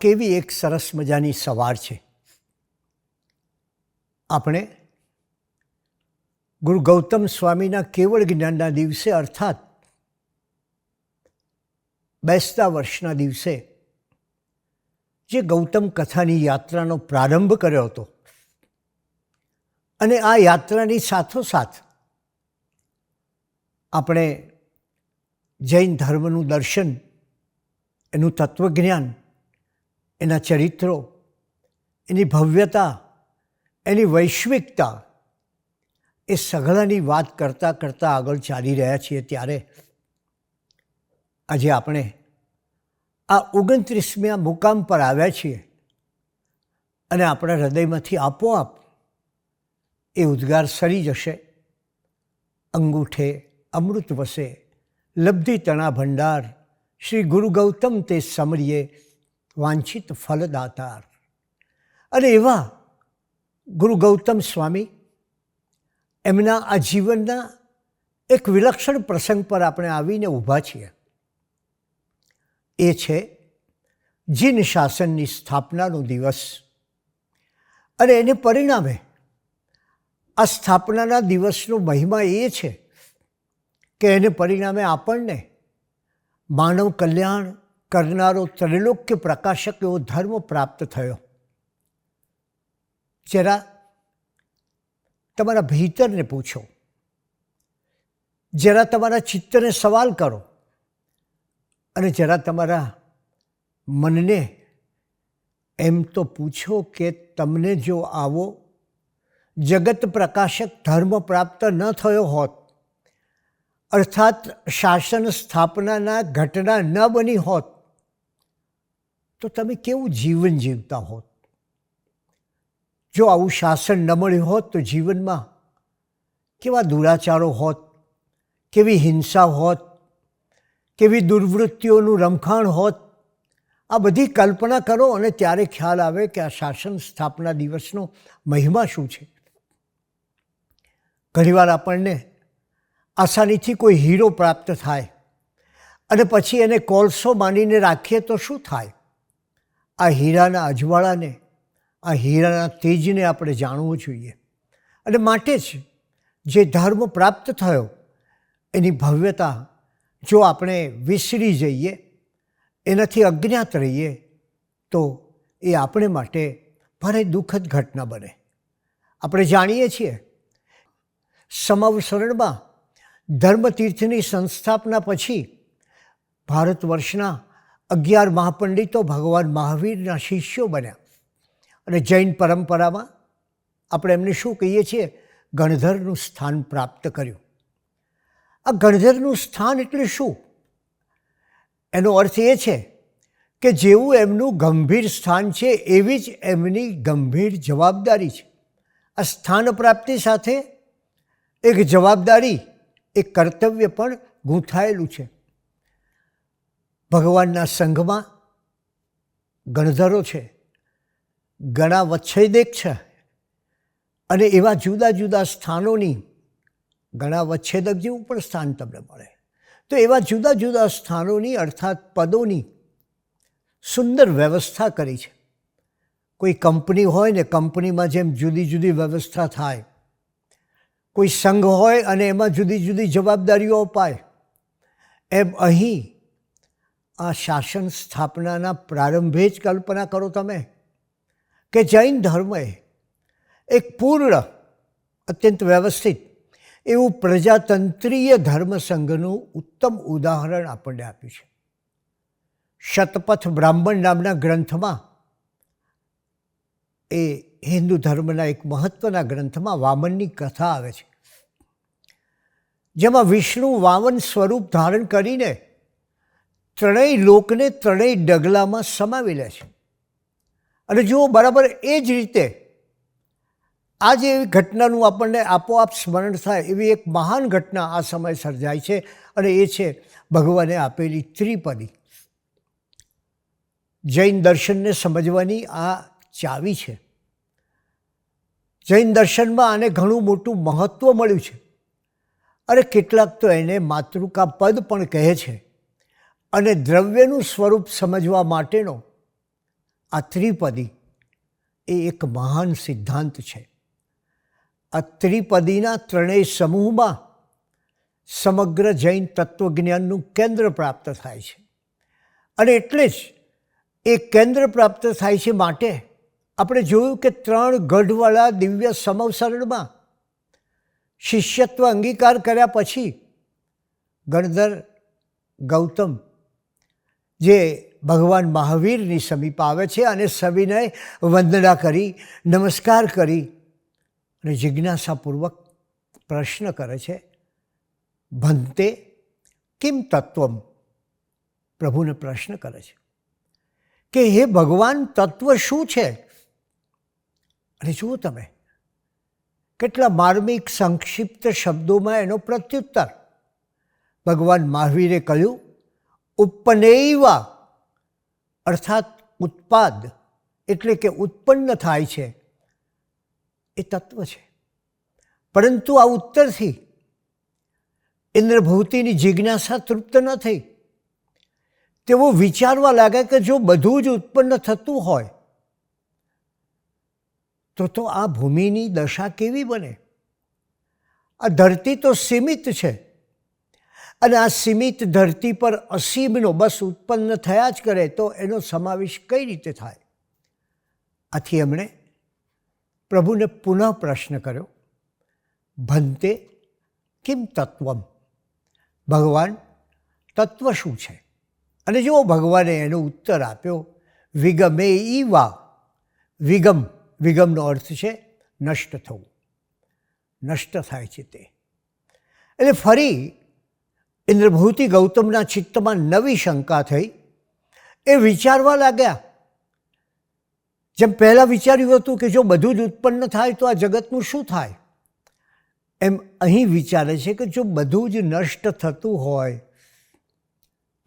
કેવી એક સરસ મજાની સવાર છે. આપણે ગુરુ ગૌતમ સ્વામીના કેવળ જ્ઞાનના દિવસે, અર્થાત બેસતા વર્ષના દિવસે, જે ગૌતમ કથાની યાત્રાનો પ્રારંભ કર્યો હતો. અને આ યાત્રાની સાથોસાથ આપણે જૈન ધર્મનું દર્શન, એનું તત્વજ્ઞાન એના ચરિત્રો, એની ભવ્યતા, એની વૈશ્વિકતા, એ સઘળાની વાત કરતાં કરતાં આગળ ચાલી રહ્યા છીએ ત્યારે આજે આપણે આ ઓગણત્રીસમી મુકામ પર આવ્યા છીએ અને આપણા હૃદયમાંથી આપોઆપ એ ઉદ્ગાર સરી જશે. અંગૂઠે અમૃત વસે, લબ્ધિ તણા ભંડાર, શ્રી ગુરુ ગૌતમ તે સમરીએ વાંછિત ફલદાતાર. અને એવા ગુરુ ગૌતમ સ્વામી, એમના આ જીવનના એક વિલક્ષણ પ્રસંગ પર આપણે આવીને ઊભા છીએ. એ છે જીન શાસનની સ્થાપનાનો દિવસ. અને એને પરિણામે આ સ્થાપનાના દિવસનો મહિમા એ છે કે એને પરિણામે આપણને માનવ કલ્યાણ કરનારો ત્રિલોક્ય પ્રકાશક એવો ધર્મ પ્રાપ્ત થયો. જરા તમારા ભીતરને પૂછો. જરા તમારા ચિત્તને સવાલ કરો. અને જરા તમારા મનને એમ તો પૂછો કે તમને જો આવો જગત પ્રકાશક ધર્મ પ્રાપ્ત ન થયો હોત, અર્થાત શાસન સ્થાપનાના ઘટના ન બની હોત તો તમે કેવું જીવન જીવતા હોત? જો આવું શાસન ન મળ્યું હોત તો જીવનમાં કેવા દુરાચારો હોત, કેવી હિંસા હોત, કેવી દુર્વૃત્તિઓનું રમખાણ હોત? આ બધી કલ્પના કરો અને ત્યારે ખ્યાલ આવે કે આ શાસન સ્થાપના દિવસનો મહિમા શું છે. ઘણીવાર આપણને આસાનીથી કોઈ હીરો પ્રાપ્ત થાય અને પછી એને કોલસો માનીને રાખીએ તો શું થાય? આ હીરાના અજવાળાને, આ હીરાના તેજને આપણે જાણવું જોઈએ. અને માટે જ જે ધર્મ પ્રાપ્ત થયો, એની ભવ્યતા જો આપણે વિસરી જઈએ, એનાથી અજ્ઞાત રહીએ, તો એ આપણે માટે ભારે દુઃખદ ઘટના બને. આપણે જાણીએ છીએ, સમાવસરણમાં ધર્મતીર્થની સંસ્થાપના પછી ભારત વર્ષના અગિયાર મહાપંડિતો ભગવાન મહાવીરના શિષ્યો બન્યા. અને જૈન પરંપરામાં આપણે એમને શું કહીએ છીએ? ગણધરનું સ્થાન પ્રાપ્ત કર્યું. આ ગણધરનું સ્થાન એટલે શું? એનો અર્થ એ છે કે જેવું એમનું ગંભીર સ્થાન છે, એવી જ એમની ગંભીર જવાબદારી છે. આ સ્થાન પ્રાપ્તિ સાથે એક જવાબદારી, એક કર્તવ્ય પણ ગૂંથાયેલું છે. ભગવાનના સંઘમાં ગણધરો છે. ઘણા વચ્છેદેક છે. અને એવા જુદા જુદા સ્થાનોની ઘણા વચ્છેદક જેવું પણ સ્થાન તમને મળે. તો એવા જુદા જુદા સ્થાનોની અર્થાત પદોની સુંદર વ્યવસ્થા કરી છે. કોઈ કંપની હોય ને કંપનીમાં જેમ જુદી જુદી વ્યવસ્થા થાય. કોઈ સંઘ હોય અને એમાં જુદી જુદી જવાબદારીઓ અપાય. એમ અહીં આ શાસન સ્થાપનાના પ્રારંભે જ કલ્પના કરો તમે કે જૈન ધર્મએ એક પૂર્ણ, અત્યંત વ્યવસ્થિત એવું પ્રજાતંત્રીય ધર્મસંઘનું ઉત્તમ ઉદાહરણ આપણને આપ્યું છે. શતપથ બ્રાહ્મણ નામના ગ્રંથમાં, એ હિન્દુ ધર્મના એક મહત્વના ગ્રંથમાં વામનની કથા આવે છે. જેમાં વિષ્ણુ વામન સ્વરૂપ ધારણ કરીને ત્રણેય લોકને ત્રણેય ડગલામાં સમાવી લે છે. અને જુઓ, બરાબર એ જ રીતે આ જે એવી ઘટનાનું આપણને આપોઆપ સ્મરણ થાય એવી એક મહાન ઘટના આ સમય સર્જાય છે અને એ છે ભગવાને આપેલી ત્રિપદી. જૈન દર્શનને સમજવાની આ ચાવી છે. જૈન દર્શનમાં આને ઘણું મોટું મહત્ત્વ મળ્યું છે. અરે કેટલાક તો એને માતૃકા પદ પણ કહે છે. અને દ્રવ્યનું સ્વરૂપ સમજવા માટેનો આ ત્રિપદી એ એક મહાન સિદ્ધાંત છે. આ ત્રિપદીના ત્રણેય સમૂહમાં સમગ્ર જૈન તત્વજ્ઞાનનું કેન્દ્ર પ્રાપ્ત થાય છે. અને એટલે જ એ કેન્દ્ર પ્રાપ્ત થાય છે માટે આપણે જોયું કે ત્રણ ગઢવાળા દિવ્ય સમવસરણમાં શિષ્યત્વ અંગીકાર કર્યા પછી ગણધર ગૌતમ જે ભગવાન મહાવીરની સમીપ આવે છે અને સવિનય વંદના કરી, નમસ્કાર કરી અને જિજ્ઞાસાપૂર્વક પ્રશ્ન કરે છે, ભંતે કેમ તત્વમ? પ્રભુને પ્રશ્ન કરે છે, કે હે ભગવાન, તત્વ શું છે? અને જુઓ તમે, કેટલા માર્મિક, સંક્ષિપ્ત શબ્દોમાં એનો પ્રત્યુત્તર. ભગવાન મહાવીરે કહ્યું ઉપનૈવા અર્થાત ઉત્પાદ એટલે કે ઉત્પન્ન થાય છે, એ તત્વ છે. પરંતુ આ ઉત્તરથી ઇન્દ્રભૂતિની જિજ્ઞાસા તૃપ્ત ન થઈ. તેઓ વિચારવા લાગે કે જો બધું જ ઉત્પન્ન થતું હોય, તો તો આ ભૂમિની દશા કેવી બને? આ ધરતી તો સીમિત છે. અને આ સીમિત ધરતી પર અસીમનો બસ ઉત્પન્ન થયા જ કરે તો એનો સમાવેશ કઈ રીતે થાય? આથી એમણે પ્રભુને પુનઃ પ્રશ્ન કર્યો, ભંતે કિમ તત્વમ? ભગવાન તત્વ શું છે? અને જો ભગવાને એનો ઉત્તર આપ્યો, વિગમે ઈ વા વિગમ, વિગમનો અર્થ છે નષ્ટ થવું. નષ્ટ થાય છે તે. એટલે ફરી ઇન્દ્રભૂતિ ગૌતમના ચિત્તમાં નવી શંકા થઈ. એ વિચારવા લાગ્યા. જેમ પહેલાં વિચાર્યું હતું કે જો બધું જ ઉત્પન્ન થાય તો આ જગતનું શું થાય? એમ અહીં વિચારે છે કે જો બધું જ નષ્ટ થતું હોય,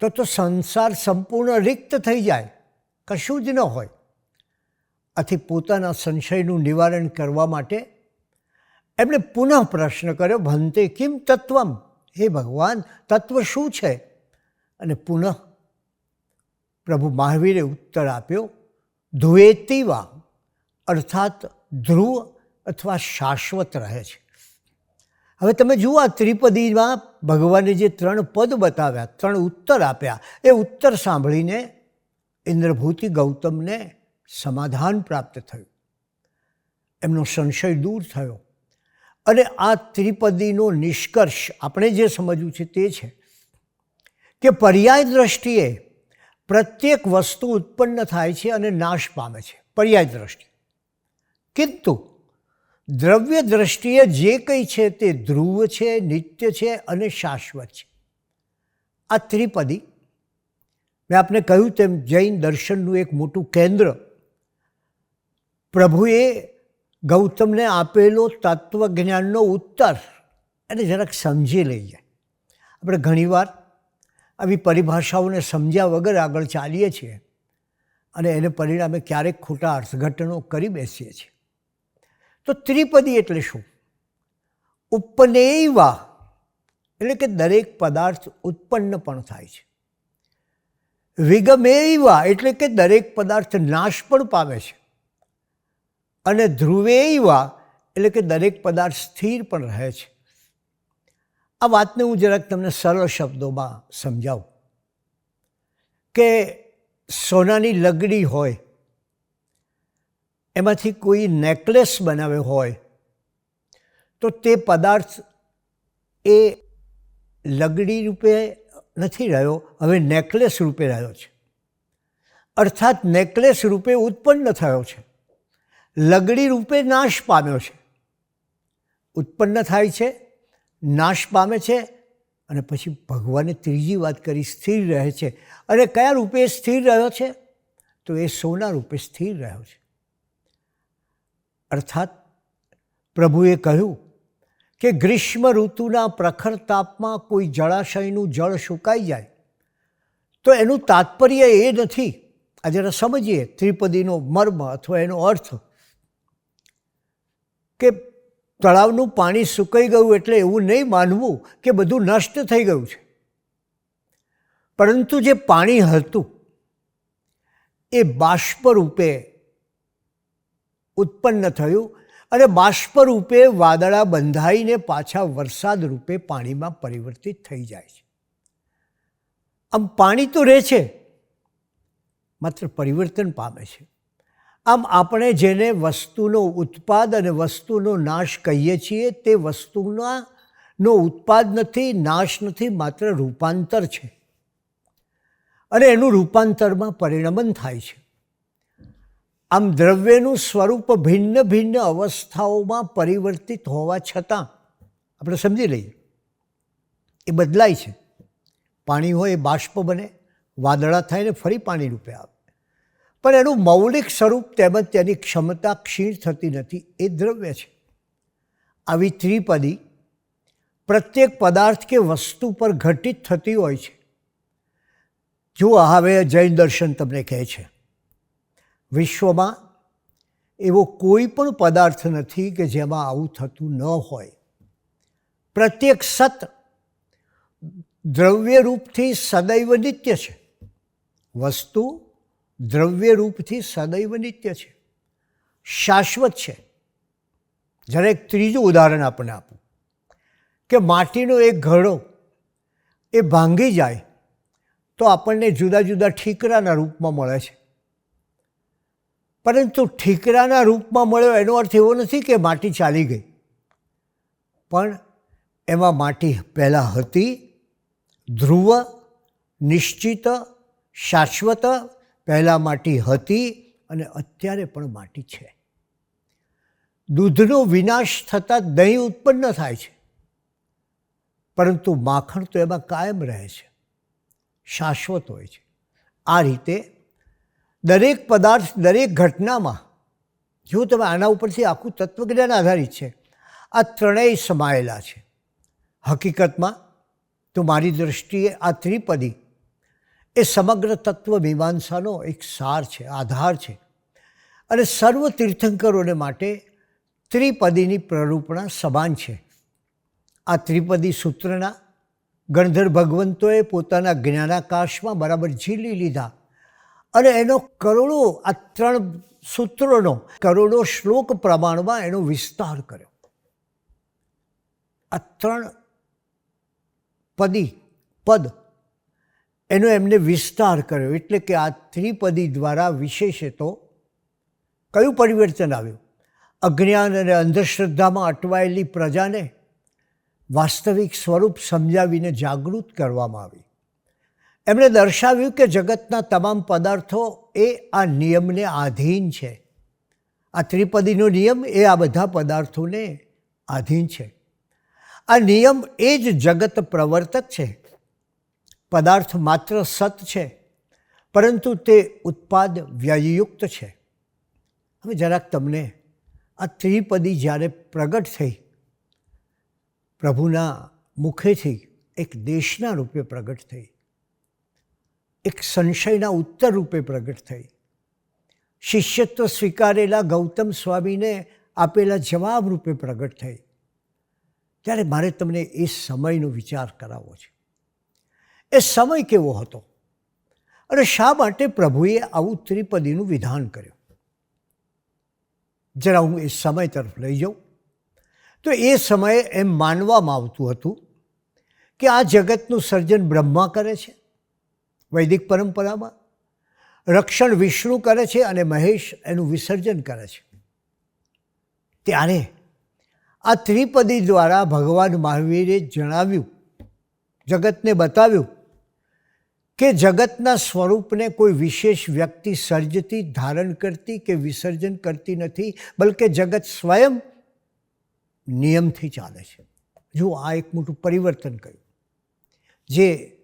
તો તો સંસાર સંપૂર્ણ રિક્ત થઈ જાય. કશું જ ન હોય. આથી પોતાના સંશયનું નિવારણ કરવા માટે એમણે પુનઃ પ્રશ્ન કર્યો, ભંતે કિમ તત્વમ? હે ભગવાન, તત્વ શું છે? અને પુનઃ પ્રભુ મહાવીરે ઉત્તર આપ્યો ધ્રુવેતીવા અર્થાત ધ્રુવ અથવા શાશ્વત રહે છે. હવે તમે જુઓ આ ત્રિપદીમાં ભગવાને જે ત્રણ પદ બતાવ્યા, ત્રણ ઉત્તર આપ્યા, એ ઉત્તર સાંભળીને ઇન્દ્રભૂતિ ગૌતમને સમાધાન પ્રાપ્ત થયું. એમનો સંશય દૂર થયો. અને આ ત્રિપદીનો નિષ્કર્ષ આપણે જે સમજવું છે તે છે કે પર્યાય દ્રષ્ટિએ પ્રત્યેક વસ્તુ ઉત્પન્ન થાય છે અને નાશ પામે છે. પર્યાય દ્રષ્ટિ. કિંતુ દ્રવ્ય દ્રષ્ટિએ જે કંઈ છે તે ધ્રુવ છે, નિત્ય છે અને શાશ્વત છે. આ ત્રિપદી. મેં આપને કહ્યું તેમ જૈન દર્શનનું એક મોટું કેન્દ્ર પ્રભુએ ગૌતમને આપેલો તત્વજ્ઞાનનો ઉત્તર એને જરાક સમજી લઈએ. આપણે ઘણીવાર આવી પરિભાષાઓને સમજ્યા વગર આગળ ચાલીએ છીએ અને એને પરિણામે ક્યારેક ખોટા અર્થઘટનો કરી બેસીએ છીએ. તો ત્રિપદી એટલે શું? ઉપનેયવા એટલે કે દરેક પદાર્થ ઉત્પન્ન પણ થાય છે. વિગમેયવા એટલે કે દરેક પદાર્થ નાશ પણ પામે છે. અને ધ્રુવેયવા એટલે કે દરેક પદાર્થ સ્થિર પણ રહે છે. આ વાતને હું જરાક તમને સરળ શબ્દોમાં સમજાવું. કે સોનાની લગડી હોય, એમાંથી કોઈ નેકલેસ બનાવ્યો હોય, તો તે પદાર્થ એ લગડી રૂપે નથી રહ્યો, હવે નેકલેસ રૂપે રહ્યો છે. અર્થાત નેકલેસ રૂપે ઉત્પન્ન થયો છે. લગડી રૂપે નાશ પામ્યો છે. ઉત્પન્ન થાય છે, નાશ પામે છે અને પછી ભગવાને ત્રીજી વાત કરી, સ્થિર રહે છે. અને કયા રૂપે સ્થિર રહ્યો છે? તો એ સોના રૂપે સ્થિર રહ્યો છે. અર્થાત પ્રભુએ કહ્યું કે ગ્રીષ્મ ઋતુના પ્રખર તાપમાં કોઈ જળાશયનું જળ સુકાઈ જાય. તો એનું તાત્પર્ય એ નથી. આ જરા સમજીએ, ત્રિપદીનો મર્મ અથવા એનો અર્થ. કે તળાવનું પાણી સુકાઈ ગયું એટલે એવું નહીં માનવું કે બધું નષ્ટ થઈ ગયું છે. પરંતુ જે પાણી હતું, એ બાષ્પ રૂપે ઉત્પન્ન થયું અને બાષ્પ રૂપે વાદળા બંધાઈને પાછા વરસાદ રૂપે પાણીમાં પરિવર્તિત થઈ જાય છે. આમ પાણી તો રહે છે, માત્ર પરિવર્તન પામે છે. આમ આપણે જેને વસ્તુનો ઉત્પાદ અને વસ્તુનો નાશ કહીએ છીએ, તે વસ્તુના નો ઉત્પાદ નથી, નાશ નથી, માત્ર રૂપાંતર છે. અને એનું રૂપાંતરમાં પરિણમન થાય છે. આમ દ્રવ્યનું સ્વરૂપ ભિન્ન ભિન્ન અવસ્થાઓમાં પરિવર્તિત હોવા છતાં, આપણે સમજી લઈએ, એ બદલાય છે. પાણી હોય એ બાષ્પ બને, વાદળા થાય ને ફરી પાણી રૂપે આવે. પણ એનું મૌલિક સ્વરૂપ તેમજ તેની ક્ષમતા ક્ષીણ થતી નથી. એ દ્રવ્ય છે. આવી ત્રિપદી પ્રત્યેક પદાર્થ કે વસ્તુ પર ઘટિત થતી હોય છે. જો હવે જૈન દર્શન તમને કહે છે. વિશ્વમાં એવો કોઈ પણ પદાર્થ નથી કે જેમાં આવું થતું ન હોય. પ્રત્યેક સત દ્રવ્ય રૂપથી સદૈવ નિત્ય છે. વસ્તુ દ્રવ્ય રૂપથી સદૈવ નિત્ય છે. શાશ્વત છે. જરા એક ત્રીજું ઉદાહરણ આપણને આપું. કે માટીનો એક ઘડો એ ભાંગી જાય તો આપણને જુદા જુદા ઠીકરાના રૂપમાં મળે છે. પરંતુ ઠીકરાના રૂપમાં મળ્યો એનો અર્થ એવો નથી કે માટી ચાલી ગઈ. પણ એમાં માટી પહેલાં હતી ધ્રુવ, નિશ્ચિત, શાશ્વત પહેલાં માટી હતી અને અત્યારે પણ માટી છે. દૂધનો વિનાશ થતાં દહીં ઉત્પન્ન થાય છે. પરંતુ માખણ તો એમાં કાયમ રહે છે. શાશ્વત હોય છે. આ રીતે દરેક પદાર્થ, દરેક ઘટનામાં, જો તમે આના ઉપરથી આખું તત્વજ્ઞાન આધારિત છે, આ ત્રણેય સમાયેલા છે. હકીકતમાં તો મારી દૃષ્ટિએ આ ત્રિપદી એ સમગ્ર તત્વ મીમાંસાનો એક સાર છે, આધાર છે. અને સર્વ તીર્થંકરોને માટે ત્રિપદીની પ્રરૂપણા સમાન છે. આ ત્રિપદી સૂત્રના ગણધર ભગવંતોએ પોતાના જ્ઞાનાકાશમાં બરાબર ઝીલી લીધા અને એનો કરોડો, આ ત્રણ સૂત્રોનો કરોડો શ્લોક પ્રમાણમાં એનો વિસ્તાર કર્યો. આ ત્રણ પદી, પદ એનો એમને વિસ્તાર કર્યો. એટલે કે આ ત્રિપદી દ્વારા વિશેષે તો કયું પરિવર્તન આવ્યું? અજ્ઞાન અને અંધશ્રદ્ધામાં અટવાયેલી પ્રજાને વાસ્તવિક સ્વરૂપ સમજાવીને જાગૃત કરવામાં આવી. એમણે દર્શાવ્યું કે જગતના તમામ પદાર્થો એ આ નિયમને આધીન છે. આ ત્રિપદીનો નિયમ એ આ બધા પદાર્થોને આધીન છે. આ નિયમ એ જ જગત પ્રવર્તક છે. પદાર્થ માત્ર સત છે, પરંતુ તે ઉત્પાદ વ્યયયુક્ત છે. હવે જરાક તમને આ ત્રિપદી જ્યારે પ્રગટ થઈ, પ્રભુના મુખેથી એક દેશના રૂપે પ્રગટ થઈ, એક સંશયના ઉત્તર રૂપે પ્રગટ થઈ, શિષ્યત્વ સ્વીકારેલા ગૌતમ સ્વામીને આપેલા જવાબ રૂપે પ્રગટ થઈ, ત્યારે મારે તમને એ સમયનો વિચાર કરાવવો છે. એ સમય કેવો હતો? અને શા માટે પ્રભુએ આવું ત્રિપદીનું વિધાન કર્યું? જરા હું એ સમય તરફ લઈ જાઉં. તો એ સમયે એમ માનવામાં આવતું હતું કે આ જગતનું સર્જન બ્રહ્મા કરે છે, વૈદિક પરંપરામાં. રક્ષણ વિષ્ણુ કરે છે અને મહેશ એનું વિસર્જન કરે છે. ત્યારે આ ત્રિપદી દ્વારા ભગવાન મહાવીરે જણાવ્યું, જગતને બતાવ્યું કે જગતના સ્વરૂપને કોઈ વિશેષ વ્યક્તિ સર્જતી, ધારણ કરતી કે વિસર્જન કરતી નથી, બલકે જગત સ્વયં નિયમથી ચાલે છે. જો આ એક મોટું પરિવર્તન કર્યું. જે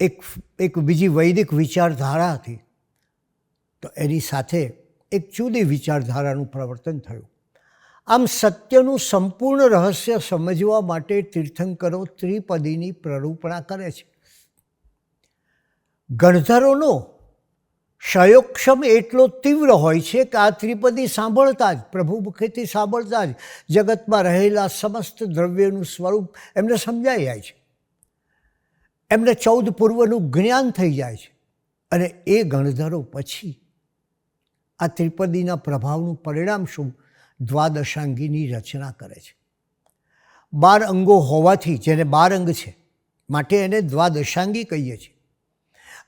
એક એક બીજી વૈદિક વિચારધારા હતી તો એની સાથે એક જુદી વિચારધારાનું પ્રવર્તન થયું. આમ સત્યનું સંપૂર્ણ રહસ્ય સમજવા માટે તીર્થંકરો ત્રિપદીની પ્રરૂપણા કરે છે. ગણધરોનો ક્ષયોક્ષમ એટલો તીવ્ર હોય છે કે આ ત્રિપદી સાંભળતા જ, પ્રભુ મુખેથી સાંભળતા જ જગતમાં રહેલા સમસ્ત દ્રવ્યનું સ્વરૂપ એમને સમજાઈ જાય છે. એમને ચૌદ પૂર્વનું જ્ઞાન થઈ જાય છે. અને એ ગણધરો પછી આ ત્રિપદીના પ્રભાવનું પરિણામ શું? દ્વાદશાંગીની રચના કરે છે. બાર અંગો હોવાથી, જેને બાર અંગ છે, માટે એને દ્વાદશાંગી કહીએ છીએ.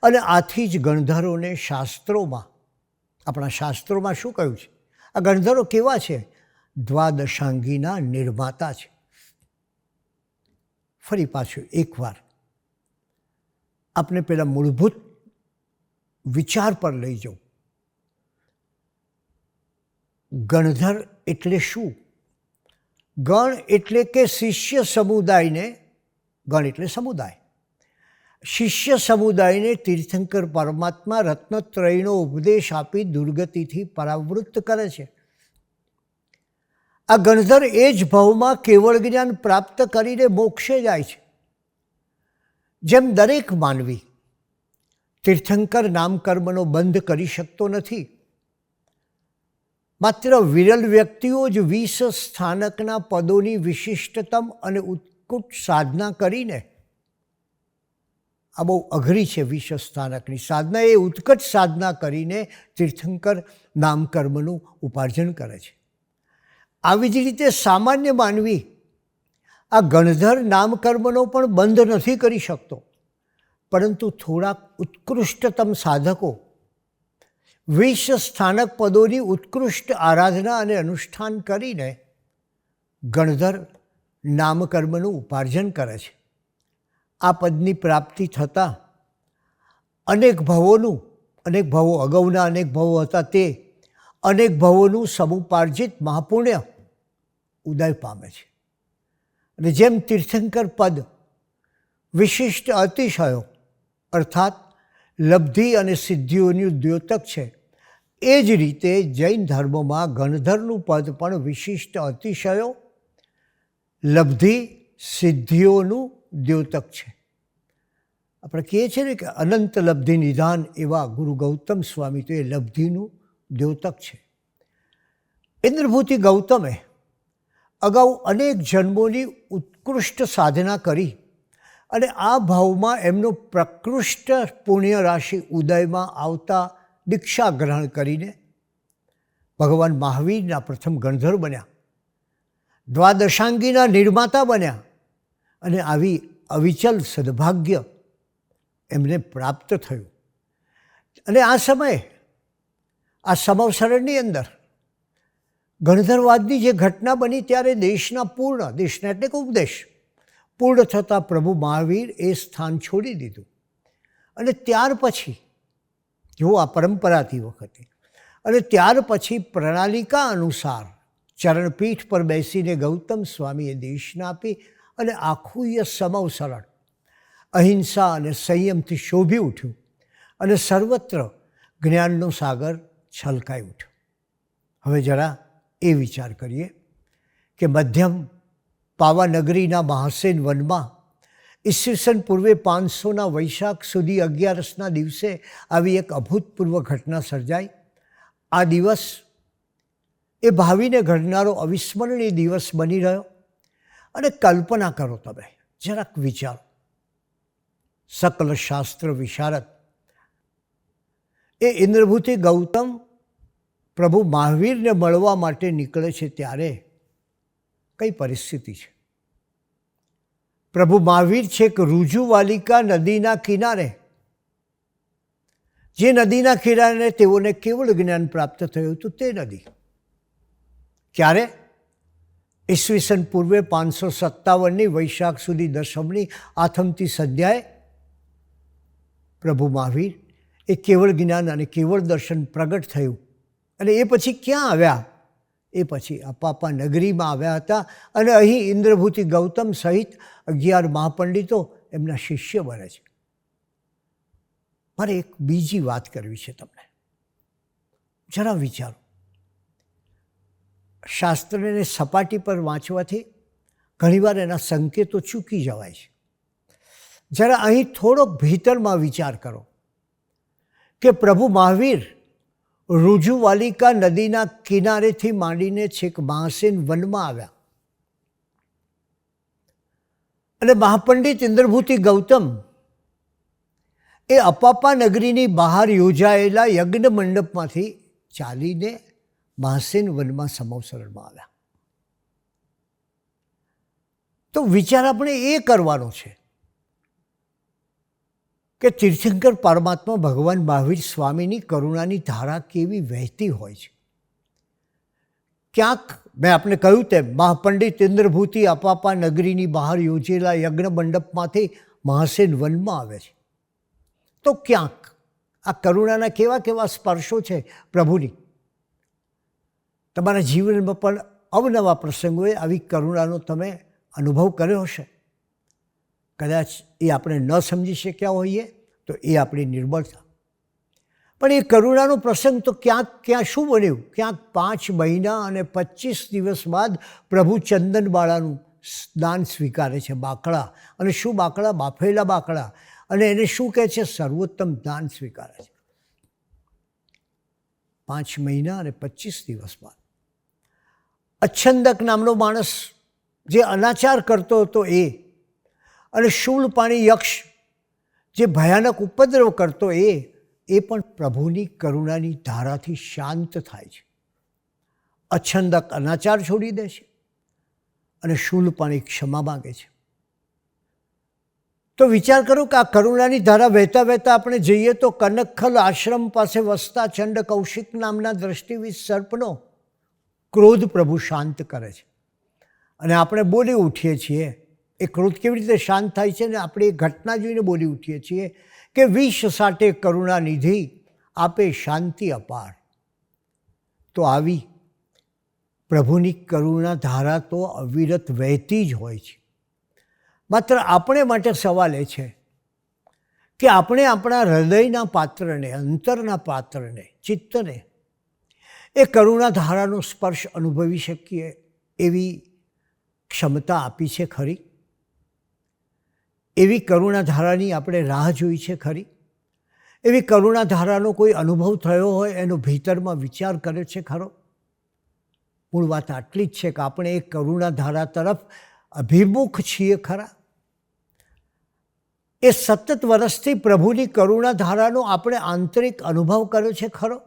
અને આથી જ ગણધરોને શાસ્ત્રોમાં, આપણા શાસ્ત્રોમાં શું કહ્યું છે? આ ગણધરો કેવા છે? દ્વાદશાંગીના નિર્માતા છે. ફરી પાછું એકવાર આપણે પેલા મૂળભૂત વિચાર પર લઈ જાઉં. ગણધર એટલે શું? ગણ એટલે કે શિષ્ય સમુદાયને, ગણ એટલે સમુદાય. શિષ્ય સમુદાયને તીર્થંકર પરમાત્મા રત્નત્રયનો ઉપદેશ આપી દુર્ગતિથી પરાવૃત્ત કરે છે. આ ગણધર એ જ ભાવમાં કેવળ જ્ઞાન પ્રાપ્ત કરીને મોક્ષે જાય છે. જેમ દરેક માનવી તીર્થંકર નામકર્મનો બંધ કરી શકતો નથી. માત્ર વિરલ વ્યક્તિઓ જ વીસ સ્થાનકના પદોની વિશિષ્ટતમ અને ઉત્કૃષ્ટ સાધના કરીને આ બહુ અઘરી છે વિશ્વસ્થાનકની સ્થાનકની સાધના. એ ઉત્કટ સાધના કરીને તીર્થંકર નામકર્મનું ઉપાર્જન કરે છે. આવી જ રીતે સામાન્ય માનવી આ ગણધર નામકર્મનો પણ બંધ નથી કરી શકતો. પરંતુ થોડાક ઉત્કૃષ્ટતમ સાધકો વીસ સ્થાનક પદોની ઉત્કૃષ્ટ આરાધના અને અનુષ્ઠાન કરીને ગણધર નામકર્મનું ઉપાર્જન કરે છે. આ પદની પ્રાપ્તિ થતાં અનેક ભાવોનું, અનેક ભવો અગાઉના અનેક ભવો હતા તે અનેક ભાવોનું સમુપાર્જિત મહાપુણ્ય ઉદય પામે છે. અને જેમ તીર્થંકર પદ વિશિષ્ટ અતિશયો અર્થાત લબ્ધિ અને સિદ્ધિઓનું દ્યોતક છે, એ જ રીતે જૈન ધર્મમાં ગણધરનું પદ પણ વિશિષ્ટ અતિશયો લબ્ધિ સિદ્ધિઓનું દ્યોતક છે. આપણે કહીએ છીએ ને કે અનંત લબ્ધિ નિધાન એવા ગુરુ ગૌતમ સ્વામી તો એ લબ્ધિનું દ્યોતક છે. ઇન્દ્રભૂતિ ગૌતમે અગાઉ અનેક જન્મોની ઉત્કૃષ્ટ સાધના કરી અને આ ભાવમાં એમનો પ્રકૃષ્ટ પુણ્ય રાશિ ઉદયમાં આવતા દીક્ષા ગ્રહણ કરીને ભગવાન મહાવીરના પ્રથમ ગણધર બન્યા. દ્વાદશાંગીના નિર્માતા બન્યા. અને આવી અવિચલ સદભાગ્ય એમને પ્રાપ્ત થયું. અને આ સમયે, આ સમવસરણની અંદર, ગણધરવાદની જે ઘટના બની ત્યારે દેશના પૂર્ણ, દેશના એટલે કે ઉપદેશ, પૂર્ણ થતાં પ્રભુ મહાવીર એ સ્થાન છોડી દીધું. અને ત્યાર પછી જો આ પરંપરાથી વખતે, અને ત્યાર પછી પ્રણાલિકા અનુસાર ચરણપીઠ પર બેસીને ગૌતમ સ્વામીએ દેશના આપી અને આખું એ સમવ સરળ અહિંસા અને સંયમથી શોભી ઉઠ્યું અને સર્વત્ર જ્ઞાનનો સાગર છલકાઈ ઉઠ્યો. હવે જરા એ વિચાર કરીએ કે મધ્યમ પાવાનગરીના મહાસેન વનમાં ઈસવીસન પૂર્વે પાંચસોના વૈશાખ સુધી અગિયારસના દિવસે આવી એક અભૂતપૂર્વ ઘટના સર્જાઈ. આ દિવસ એ ભાવિને ઘડનારો અવિસ્મરણીય દિવસ બની રહ્યો. અને કલ્પના કરો તમે, જરાક વિચારો. સકલ શાસ્ત્ર વિશારદ. એ ઇન્દ્રભૂતિ ગૌતમ પ્રભુ મહાવીરને મળવા માટે નીકળે છે ત્યારે કઈ પરિસ્થિતિ છે? પ્રભુ મહાવીર છેક રુજુવાલિકા નદીના કિનારે. જે નદીના કિનારે તેઓને કેવળ જ્ઞાન પ્રાપ્ત થયું હતું તે નદી. ક્યારે? ઈસવીસન પૂર્વે પાંચસો સત્તાવનની વૈશાખ સુધી દશમની આથમતી સંધ્યાએ પ્રભુ મહાવીર એ કેવળ જ્ઞાન અને કેવળ દર્શન પ્રગટ થયું. અને એ પછી ક્યાં આવ્યા? એ પછી અપાપા નગરીમાં આવ્યા હતા અને અહીં ઇન્દ્રભૂતિ ગૌતમ સહિત અગિયાર મહાપંડિતો એમના શિષ્ય બને છે. મારે એક બીજી વાત કરવી છે તમને. જરા વિચારો. શાસ્ત્રને સપાટી પર વાંચવાથી ઘણીવાર એના સંકેતો ચૂકી જવાય છે. જરા અહીં થોડોક ભીતરમાં વિચાર કરો કે પ્રભુ મહાવીર રુજુવાલિકા નદીના કિનારેથી માંડીને છેક મહાસેન વનમાં આવ્યા. અને મહાપંડિત ઇન્દ્રભૂતિ ગૌતમ એ અપાપા નગરીની બહાર યોજાયેલા યજ્ઞ મંડપમાંથી ચાલીને મહાસેન વનમાં સમવસરણમાં આવ્યા. તો વિચાર આપણે એ કરવાનો છે કે તીર્થંકર પરમાત્મા ભગવાન મહાવીર સ્વામીની કરુણાની ધારા કેવી વહેતી હોય છે. ક્યાંક મેં આપને કહ્યું તેમ મહાપંડિત ઇન્દ્રભૂતિ અપાપા નગરીની બહાર યોજેલા યજ્ઞ મંડપમાંથી મહાસેન વનમાં આવે છે. તો ક્યાંક આ કરુણાના કેવા કેવા સ્પર્શો છે પ્રભુની? તમારા જીવનમાં પણ અવનવા પ્રસંગોએ આવી કરુણાનો તમે અનુભવ કર્યો હશે. કદાચ એ આપણે ન સમજી શક્યા હોઈએ તો એ આપણી નિર્બળતા. પણ એ કરુણાનો પ્રસંગ તો ક્યાંક ક્યાં શું બન્યું? ક્યાંક પાંચ મહિના અને પચીસ દિવસ બાદ પ્રભુ ચંદનબાળાનું દાન સ્વીકારે છે બાકડા. અને શું બાકડા? બાફેલા બાકડા. અને એને શું કહે છે? સર્વોત્તમ દાન સ્વીકારે છે. પાંચ મહિના અને પચીસ દિવસ બાદ. અચ્છંદક નામનો માણસ જે અનાચાર કરતો હતો એ, અને શૂળપાણી યક્ષ જે ભયાનક ઉપદ્રવ કરતો એ એ પણ પ્રભુની કરુણાની ધારાથી શાંત થાય છે. અછંદક અનાચાર છોડી દે છે અને શૂલપાણી ક્ષમા માગે છે. તો વિચાર કરો કે આ કરુણાની ધારા વહેતા વહેતા આપણે જઈએ તો કનકખલ આશ્રમ પાસે વસતા ચંડ કૌશિક નામના દ્રષ્ટિવિદ સર્પનો ક્રોધ પ્રભુ શાંત કરે છે. અને આપણે બોલી ઉઠીએ છીએ, એ ક્રોધ કેવી રીતે શાંત થાય છે ને આપણે એ ઘટના જોઈને બોલી ઉઠીએ છીએ કે વિષ સાટે કરુણા નિધિ, આપે શાંતિ અપાર તો આવી પ્રભુની કરુણા ધારા તો અવિરત વહેતી જ હોય છે. માત્ર આપણે માટે સવાલ એ છે કે આપણે આપણા હૃદયના પાત્રને, અંતરના પાત્રને, ચિત્તને એ કરુણાધારાનો સ્પર્શ અનુભવી શકીએ એવી ક્ષમતા આપી છે ખરી? એવી કરુણાધારાની આપણે રાહ જોઈ છે ખરી? એવી કરુણાધારાનો કોઈ અનુભવ થયો હોય એનો ભીતરમાં વિચાર કર્યો છે ખરો? મૂળ વાત આટલી જ છે કે આપણે એ કરુણાધારા તરફ અભિમુખ છીએ ખરા? એ સતત વર્ષથી પ્રભુની કરુણાધારાનો આપણે આંતરિક અનુભવ કર્યો છે ખરો?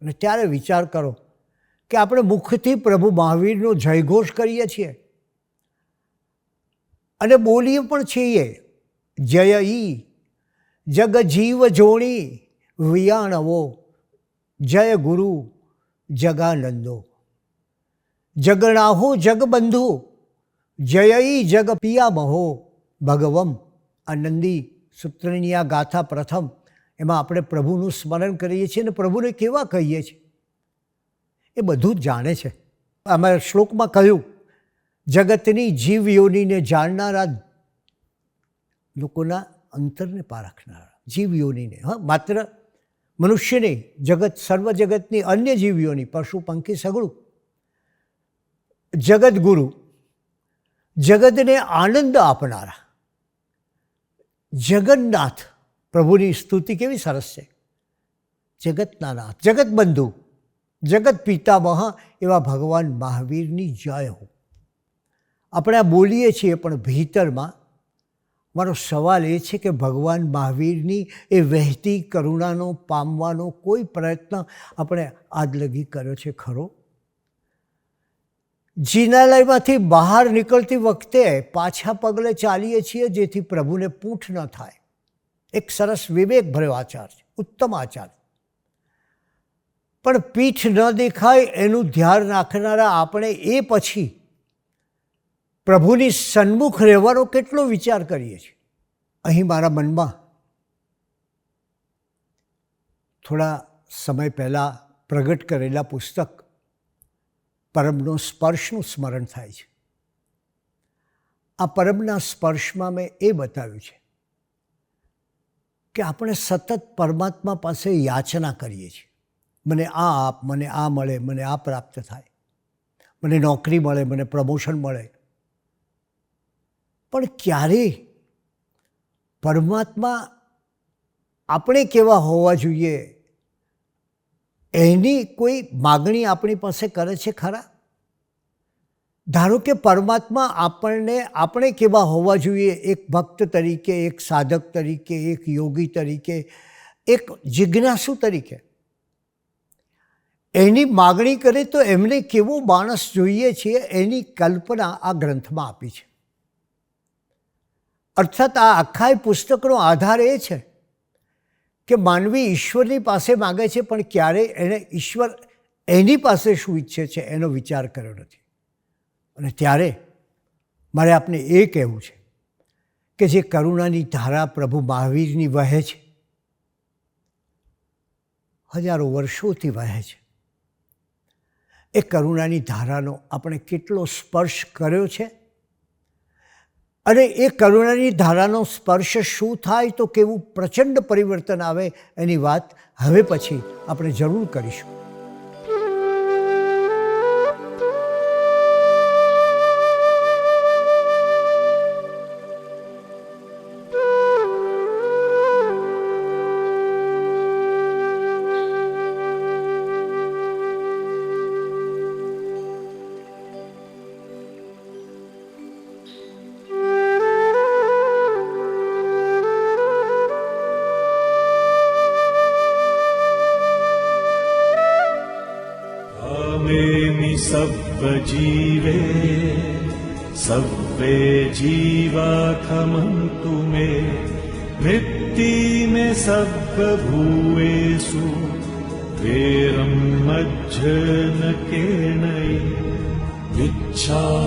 અને ત્યારે વિચાર કરો કે આપણે મુખથી પ્રભુ મહાવીરનો જયઘોષ કરીએ છીએ. અને બોલીએ પણ છીએ, જય ઈ જગ જીવ જોણી, વિયાણવો, જય ગુરુ જગાનંદો. જગણાહો જગબંધુ, જય ઈ જગ પિયામહો ભગવમ આનંદી સૂત્રની આ ગાથા પ્રથમ એમાં આપણે પ્રભુનું સ્મરણ કરીએ છીએ અને પ્રભુને કેવા કહીએ છીએ? એ બધું જ જાણે છે. આમાં શ્લોકમાં કહ્યું, જગતની જીવ યોનિને જાણનારા લોકોના અંતરને પારખનારા જીવ યોનિને હા, માત્ર નહીં જગત, સર્વ જગતની અન્ય જીવીઓની પશુ, પંખી સગળું જગદગુરુ, જગતને આનંદ આપનારા. જગન્નાથ પ્રભુની સ્તુતિ કેવી સરસ છે. જગતના નાથ જગતબંધુ જગત પિતામહ એવા ભગવાન મહાવીરની જય હો. આપણે આ બોલીએ છીએ પણ ભીતરમાં મારો સવાલ એ છે કે ભગવાન મહાવીરની એ વહેતી કરુણાનો પામવાનો કોઈ પ્રયત્ન આપણે આજ લગી કર્યો છે ખરો? જીનાલયમાંથી બહાર નીકળતી વખતે પાછા પગલે ચાલીએ છીએ જેથી પ્રભુને પૂઠ ન થાય. એક સરસ વિવેકભર્યો આચાર છે, ઉત્તમ આચાર પણ પીઠ ન દેખાય એનું ધ્યાન રાખનારા આપણે એ પછી પ્રભુની સન્મુખ રહેવાનો કેટલો વિચાર કરીએ છીએ. અહીં મારા મનમાં થોડા સમય પહેલાં પ્રગટ કરેલા પુસ્તક પરમનો સ્પર્શનું સ્મરણ થાય છે. આ પરમના સ્પર્શમાં મેં એ બતાવ્યું છે કે આપણે સતત પરમાત્મા પાસે યાચના કરીએ છીએ. મને આ આપ, મને આ મળે, મને આ પ્રાપ્ત થાય. મને નોકરી મળે, મને પ્રમોશન મળે. પણ ક્યારે પરમાત્મા આપણે કેવા હોવા જોઈએ? એની કોઈ માગણી આપણી પાસે કરે છે ખરા? ધારો કે પરમાત્મા આપણને, આપણે કેવા હોવા જોઈએ? એક ભક્ત તરીકે, એક સાધક તરીકે, એક યોગી તરીકે, એક જિજ્ઞાસુ તરીકે. એની માગણી કરે તો એમને કેવો માણસ જોઈએ છે એની કલ્પના આ ગ્રંથમાં આપી છે. અર્થાત આ આખા પુસ્તકનો આધાર એ છે કે માનવી ઈશ્વરની પાસે માગે છે, પણ ક્યારેય એણે ઈશ્વર એની પાસે શું ઈચ્છે છે એનો વિચાર કર્યો નથી. અને ત્યારે મારે આપને એ કહેવું છે કે જે કરુણાની ધારા પ્રભુ મહાવીરની વહે છે, હજારો વર્ષોથી વહે છે. એ કરુણાની ધારાનો આપણે કેટલો સ્પર્શ કર્યો છે અને એ કરુણાની ધારાનો સ્પર્શ શું થાય તો કેવું પ્રચંડ પરિવર્તન આવે એની વાત હવે પછી આપણે જરૂર કરીશું. सब्बजीवे सब्बे जीवा खमन्तु मे वृत्तिमे सब्बभूवेषु वेरं मज्जन केणै। मिच्छामि